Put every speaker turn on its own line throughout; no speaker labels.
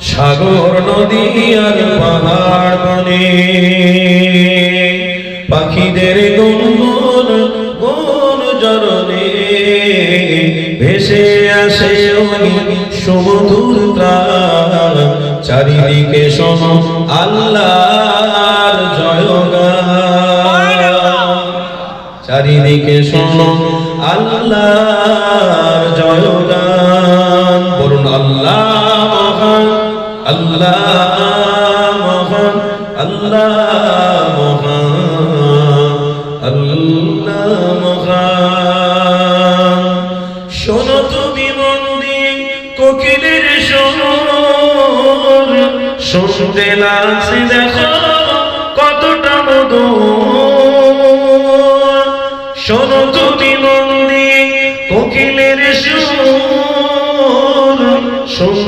সাগর, নদী আর পাহাড় বনে। পাখিদের গুনগুন, গুন জরনে ভেসে আসে ওই সমুদ্র চারিদিকে শোন আল্লাহর জয়গান। চারিদিকে শোনো আল্লাহর জয়গান। বলুন, আল্লাহ আল্লাহ মহান আল্লাহ মহান কোকিলের শোর শুনতে লাগছে কতটা মধুর শোনো তুমি কোকিলের সুর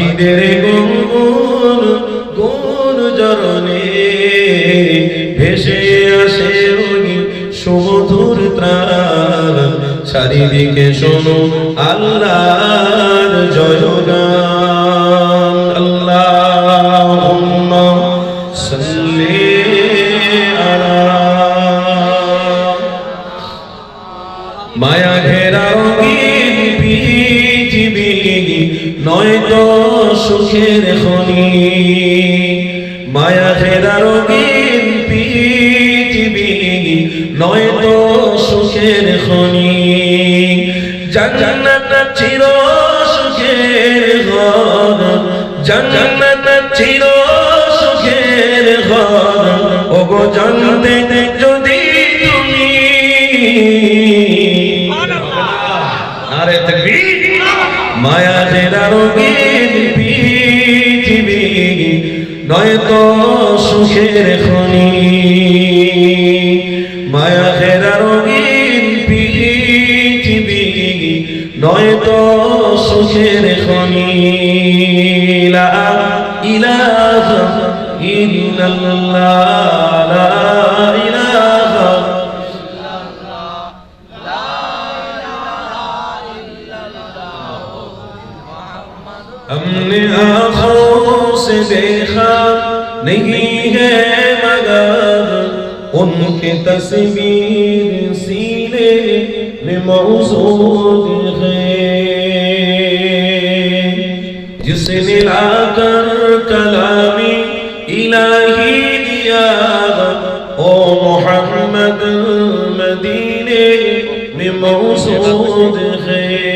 পাখিদের গুন গুন জরনে ভেসে আসে ওই সমুদ্র ত্রাণ চারিদিকে শোনো আল্লাহর জয়গান নয়তো সুখের খনি। মায়া ঘেরা রঙিন পৃথিবী নয়তো সুখের খনি। চির সুখের ঘর জান্নাত চির সুখের ঘর। ওগো জানতে মায়া জেরা রঙিন পৃথিবী নয়তো সুখের খনি। মায়া জেরা রঙিন পৃথিবী নয়তো সুখের খনি। লা ইলাহা ইল্লাল্লাহ, লা ہم نے آنکھوں سے دیکھا نہیں ہے مگر ان کے تصویر سینے میں موزود ہے جس نے لاکر کلامی الہی دیا او محمد مدینے میں موزود ہے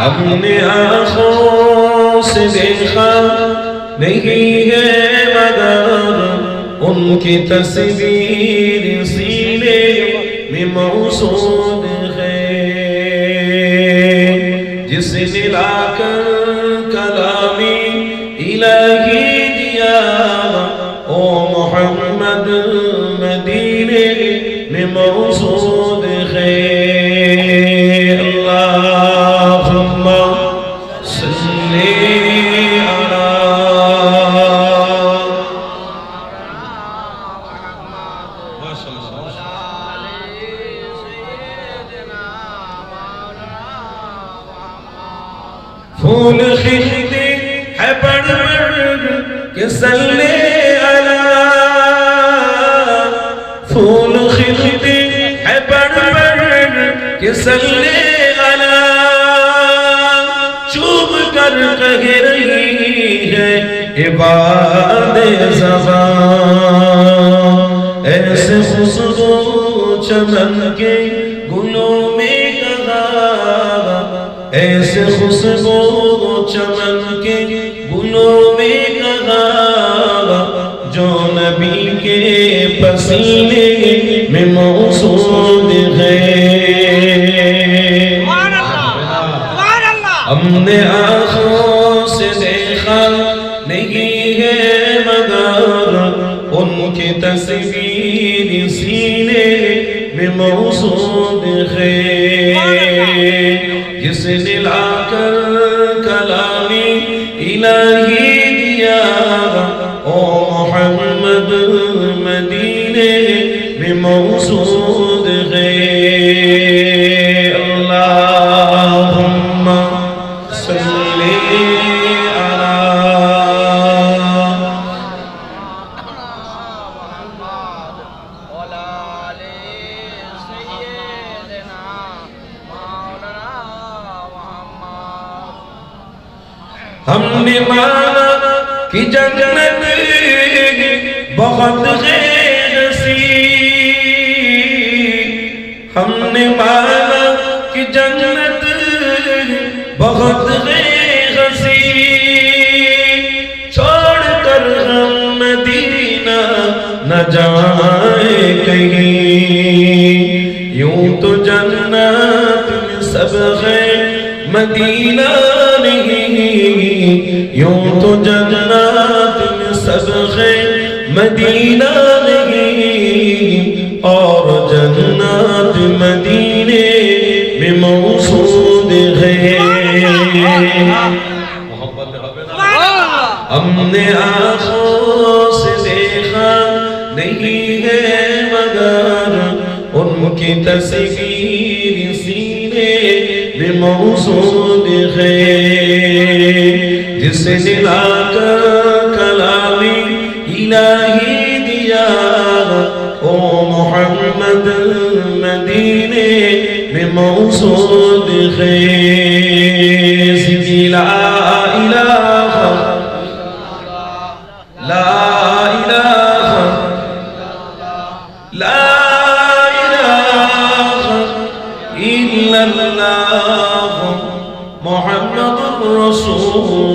हमने आंखों से देखा नहीं है मगर उनकी तस्वीर सीने में मौजूद है जिसने लाकर कलामी इलाही दिया ओ मोहम्मद फूल खिलते है बढ़ बढ़ के सल्ले अला फूल खिलते है बढ़ बढ़ के सल्ले کر کہہ رہی ہے عباد زبان۔
ایسے خوشبو چمن کے
گلوں میں کہا ایسے خوشبو چمن کے گلوں میں کہا جو نبی کے پسینے میں موسود ہے۔ ہم نے آ تصویر سینے میں موسود ہے جس نے
لا کر ہم نے مانا
کہ جنت بہت غیر سی ہم نے مانا کہ جنت بہت غیر سی چھوڑ کر ہم مدینہ نہ جائے کہیں۔ یوں تو جنت سب غیر مدینہ۔ नहीं है मगर उनकी तस्वीर सीने में मौसूद है जिसने लाकर कलामी इलाही दिया ओ मोहम्मद मदीने में मौसूद है सिद्धि ला इलाहा لا novo.